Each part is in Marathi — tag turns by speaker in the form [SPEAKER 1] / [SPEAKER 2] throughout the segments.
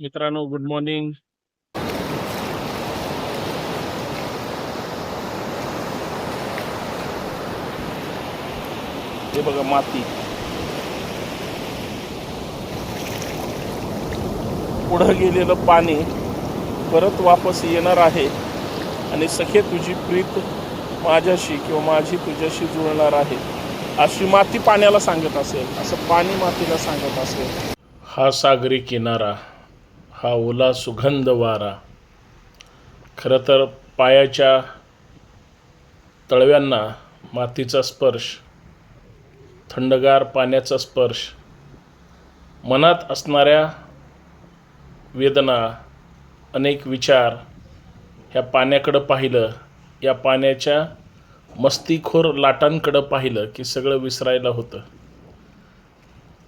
[SPEAKER 1] मित्रांनो गुड मॉर्निंग हे बघा माती. पुढं गेलेलं पाणी परत वापस येणार आहे आणि सखे तुझी प्रीत माझ्याशी किंवा माझी तुझ्याशी जुळणार आहे. अशी माती पाण्याला सांगत असेल असं पाणी मातीला सांगत असेल. हा सागरी किनारा हा ओला सुगंध वारा. खरं तर पायाच्या तळव्यांना मातीचा स्पर्श थंडगार पाण्याचा स्पर्श मनात असणाऱ्या वेदना अनेक विचार ह्या पाण्याकडं पाहिलं या पाण्याच्या मस्तीखोर लाटांकडं पाहिलं की सगळं विसरायला होतं.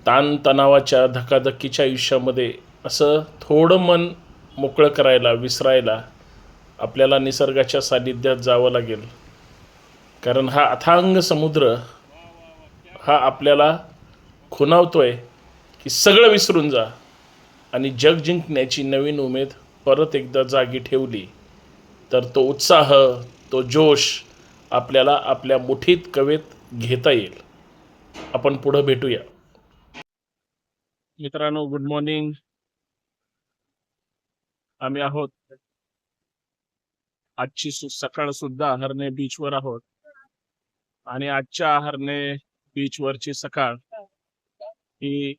[SPEAKER 1] ताणतणावाच्या धकाधकीच्या आयुष्यामध्ये असं थोडं मन मोकळं करायला विसरायला आपल्याला निसर्गाच्या सानिध्यात जावं लागेल. कारण हा अथांग समुद्र हा आपल्याला खुणावतोय की सगळं विसरून जा आणि जग जिंकण्याची नवीन उमेद परत एकदा जागी ठेवली तर तो उत्साह तो जोश आपल्याला आपल्या मुठीत कवेत घेता येईल. आपण पुढं भेटूया. मित्रांनो गुड मॉर्निंग आम्ही आहोत. आजची सकाळ सुद्धा हरणे बीचवर आहोत. आणि आजच्या हरणे बीचवरची सकाळ ही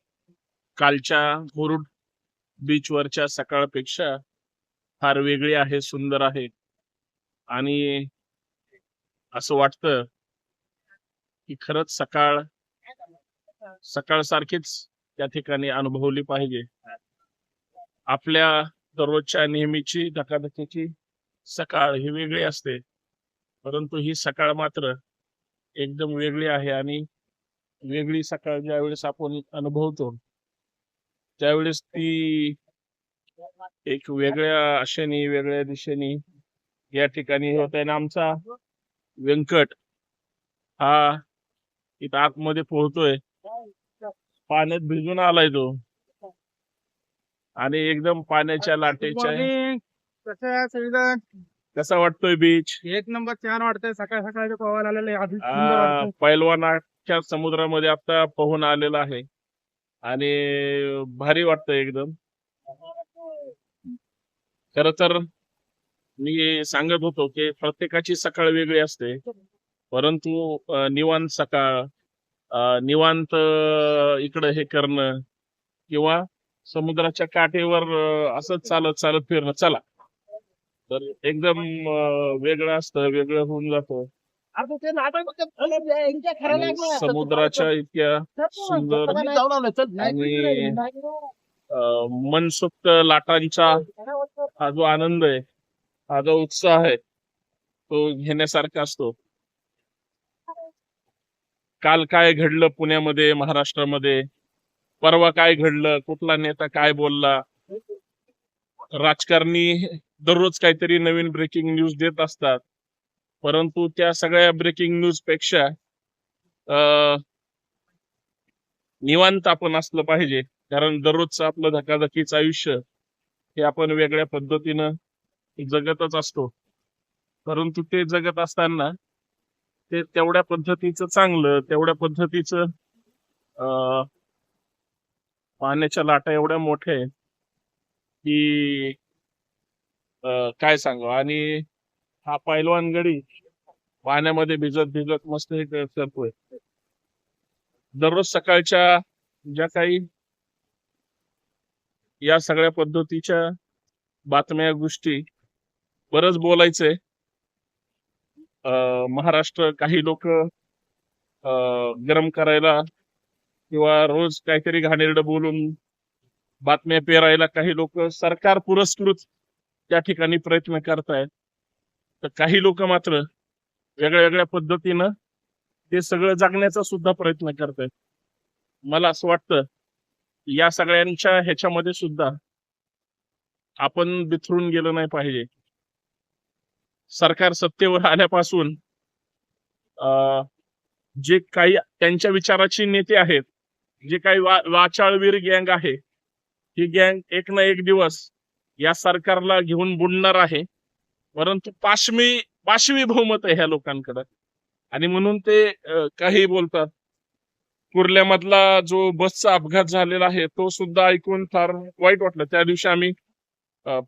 [SPEAKER 1] कालच्या मुरुड बीचवरच्या सकाळपेक्षा फार वेगळी आहे सुंदर आहे. आणि असं वाटतं की खरंच सकाळ सकाळ सारखीच त्या ठिकाणी अनुभवली पाहिजे. आपल्या दररोजच्या नेहमीची धकाधकीची सकाळ ही वेगळी असते. परंतु ही सकाळ मात्र एकदम वेगळी आहे आणि वेगळी सकाळ ज्यावेळेस आपण अनुभवतो त्यावेळेस ती एक वेगळ्या आशेने वेगळ्या दिशेने या ठिकाणी होत आहे आमचा व्यंकट हा इथं आतमध्ये पोहतोय. पाण्यात भिजून आलाय तो. आणि एकदम पाण्याच्या लाटेच्या.
[SPEAKER 2] कसं आहे सुविधा?
[SPEAKER 1] कसा वाटतोय बीच
[SPEAKER 2] एक नंबर छान वाटतंय. सकाळ सकाळचे पोहायला आलेले आधी सुंदर वाटतंय.
[SPEAKER 1] पैलवानाच्या समुद्रामध्ये आता पोहून आलेला आहे. आणि भारी वाटतंय एकदम. खर तर मी सांगत होतो की प्रत्येकाची सकाळ वेगळी असते. परंतु अं, निवांत सकाळ अं, निवांत अं, इकडं हे करणं किंवा समुद्राच्या काठेवर असंच चालत चालत फिरणं. चला. तर एकदम वेगळं असतं वेगळं होऊन जातं. समुद्राच्या इतक्या सुंदर. आणि अं, मनसोक्त लाटांचा हा जो आनंद आहे हा जो उत्साह आहे तो घेण्यासारखा असतो. काल काय घडलं पुण्यामध्ये महाराष्ट्रामध्ये? परवा काय घडलं कुठला नेता काय बोलला? राजकारणी दररोज काहीतरी नवीन ब्रेकिंग न्यूज देत असतात. परंतु त्या सगळ्या ब्रेकिंग न्यूजपेक्षा अं, निवांत आपण असलं पाहिजे. कारण दररोजचं आपलं धकाधकीचं आयुष्य हे आपण वेगळ्या पद्धतीनं जगतच असतो. परंतु ते जगत असताना ते तेवढ्या पद्धतीचं चांगलं तेवढ्या पद्धतीचं अं, पाण्याच्या लाटा एवढ्या मोठ्या आहेत की काय सांगू? आणि हा पैलवान गडी पाण्यामध्ये भिजत भिजत मस्त हे करतोय दररोज सकाळच्या ज्या काही या सगळ्या पद्धतीच्या बातम्या गोष्टी बरंच बोलायचंय. अं, महाराष्ट्र काही लोक गरम करायला किंवा रोज काहीतरी घाणेरडं बोलून बातम्या पेरायला काही लोक सरकार पुरस्कृत त्या ठिकाणी प्रयत्न करतायत. तर काही लोक मात्र वेगळ्या वेगळ्या पद्धतीनं ते सगळं जगण्याचा सुद्धा प्रयत्न करतायत. मला असं वाटतं या सगळ्यांच्या ह्याच्यामध्ये सुद्धा आपण बिथरून गेलं नाही पाहिजे. सरकार सत्तेवर आल्यापासून अं, जे काही त्यांच्या विचाराचे नेते आहेत जे काही वा वाचाळवीर गँग आहे ही गँग एक ना एक दिवस या सरकारला घेऊन बुडणार आहे. परंतु पाशवी पाशवी बहुमत आहे ह्या लोकांकडं. आणि म्हणून ते काही बोलतात कुर्ल्यामधला जो बसचा अपघात झालेला आहे तो सुद्धा ऐकून फार वाईट वाटलं. त्या दिवशी आम्ही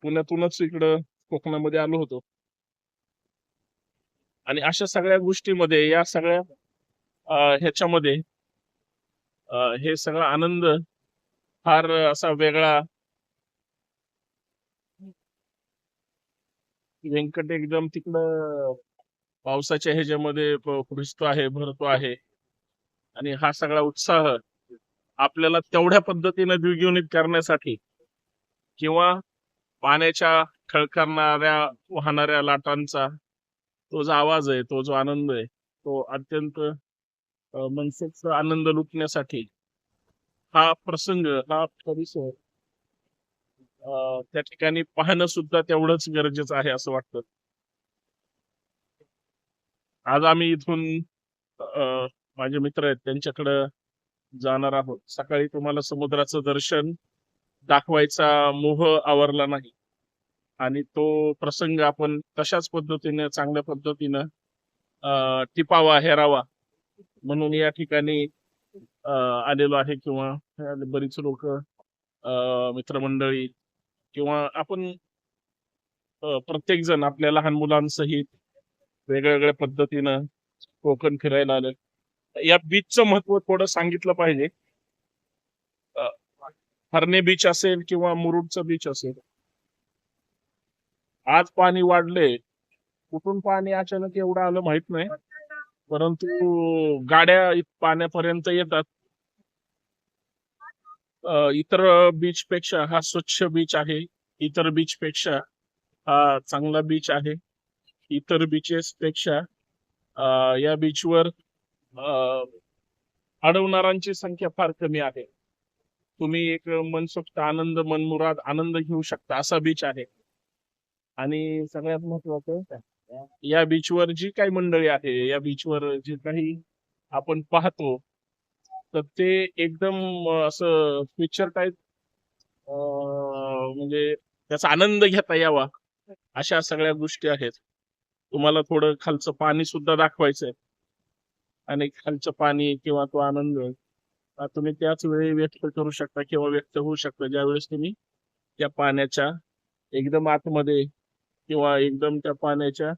[SPEAKER 1] पुण्यातूनच इकडं कोकणामध्ये आलो होतो. आणि अशा सगळ्या गोष्टीमध्ये या सगळ्या ह्याच्यामध्ये हे सगळा आनंद फार असा वेगळा. व्यंकट एकदम तिकडं पावसाच्या ह्याच्यामध्ये प- आहे भरतो आहे. आणि हा सगळा उत्साह आपल्याला तेवढ्या पद्धतीने द्विगुणित करण्यासाठी किंवा पाण्याच्या खळखळणाऱ्या वाहणाऱ्या लाटांचा तो जो आवाज आहे तो जो आनंद आहे तो अत्यंत मनसेचा आनंद लुटण्यासाठी हा प्रसंग हा परिसर त्या ठिकाणी पाहणं सुद्धा तेवढंच गरजेचं आहे असं वाटतं. आज आम्ही इथून माझे मित्र आहेत त्यांच्याकडं जाणार आहोत. सकाळी तुम्हाला समुद्राचं दर्शन दाखवायचा मोह आवरला नाही. आणि तो प्रसंग आपण तशाच पद्धतीने चांगल्या पद्धतीनं अं, टिपावा हेरावा म्हणून या ठिकाणी आलेलो आहे किंवा बरीच लोक मित्रमंडळी किंवा आपण प्रत्येक जण आपल्या लहान मुलांसहित वेगवेगळ्या पद्धतीनं कोकण फिरायला आलं या बीचचं महत्त्व थोडं सांगितलं पाहिजे. हरणे बीच असेल किंवा मुरुडचं बीच असेल. आज पाणी वाढले. कुठून पाणी अचानक एवढं आलं माहीत नाही. परंतु गाड्या पाण्यापर्यंत येतात. इतर बीच पेक्षा हा स्वच्छ बीच आहे. इतर बीच पेक्षा हा चांगला बीच आहे. इतर बीचेस पेक्षा या बीचवर अडवणाऱ्यांची संख्या फार कमी आहे. तुम्ही एक मनसोक्त आनंद मनमुराद आनंद घेऊ शकता. असा बीच आहे. आणि सगळ्यात महत्वाचं या बीचवर जी काही मंडळी आहे या बीचवर जे काही आपण पाहतो तर ते एकदम असं पिक्चर टाईप म्हणजे त्याचा आनंद घेता यावा अशा सगळ्या गोष्टी आहेत. तुम्हाला थोडं खालचं पाणी सुद्धा दाखवायचंय. आणि खालचं पाणी किंवा तो आनंद तुम्ही त्याच वेळी व्यक्त करू शकता किंवा व्यक्त होऊ शकता. ज्यावेळेस तुम्ही त्या पाण्याच्या एकदम आतमध्ये किंवा एकदम त्या पाण्याच्या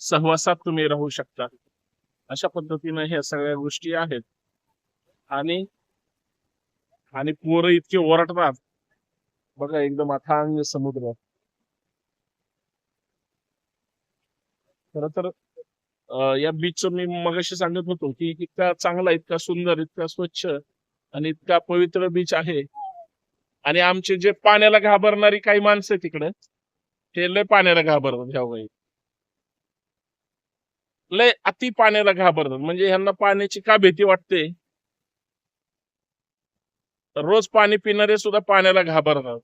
[SPEAKER 1] सहवासात तुम्ही राहू शकता. अशा पद्धतीनं ह्या सगळ्या गोष्टी आहेत. आणि आणि पोरं इतके ओरडतात. बघा एकदम अथांग समुद्र. खर तर या बीच मी मगाशी सांगत होतो की इतका चांगला इतका सुंदर इतका स्वच्छ आणि इतका पवित्र बीच आहे. आणि आमचे जे पाण्याला घाबरणारी काही माणसं तिकडे ते लय पाण्याला घाबरतात ह्या वयी लय अति पाण्याला घाबरतात. म्हणजे ह्यांना पाण्याची का भीती वाटते? रोज पाणी पिणारे सुद्धा पाण्याला घाबरतात.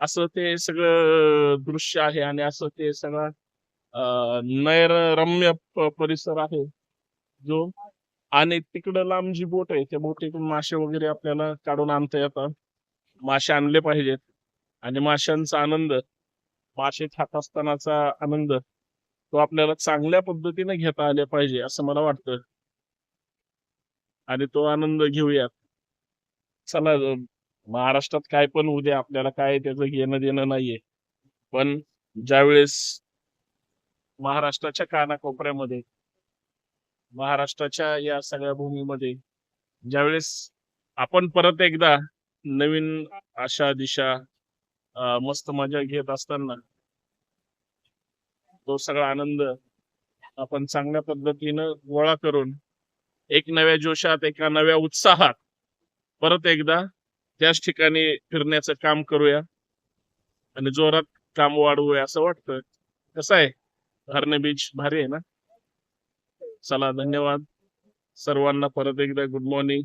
[SPEAKER 1] असं ते सगळं दृश्य आहे आणि असं ते सगळं नैरम्य परिसर आहे जो. आणि तिकडं लांब जी बोट आहे. त्या बोटीतून मासे वगैरे आपल्याला काढून आणता येतात. मासे आणले पाहिजेत. आणि माशांचा आनंद मासे खात असतानाचा आनंद तो आपल्याला चांगल्या पद्धतीने घेता आले पाहिजे असं मला वाटतं. आणि तो आनंद घेऊयात. चला महाराष्ट्रात काय पण उद्या आपल्याला काय त्याचं घेणं देणं नाहीये. पण ज्यावेळेस महाराष्ट्राच्या कानाकोपऱ्यामध्ये महाराष्ट्राच्या या सगळ्या भूमीमध्ये ज्यावेळेस आपण परत एकदा नवीन आशा दिशा मस्त मजा घेत असताना तो सगळा आनंद आपण चांगल्या पद्धतीनं गोळा करून एक नव्या जोशात एका नव्या उत्साहात परत एकदा त्याच ठिकाणी फिरण्याचं काम करूया आणि जोरात काम वाढवूया असं वाटतं. कसं आहे? हरणे बीच भारी आहे ना? चला धन्यवाद. सर्वांना परत एकदा गुड मॉर्निंग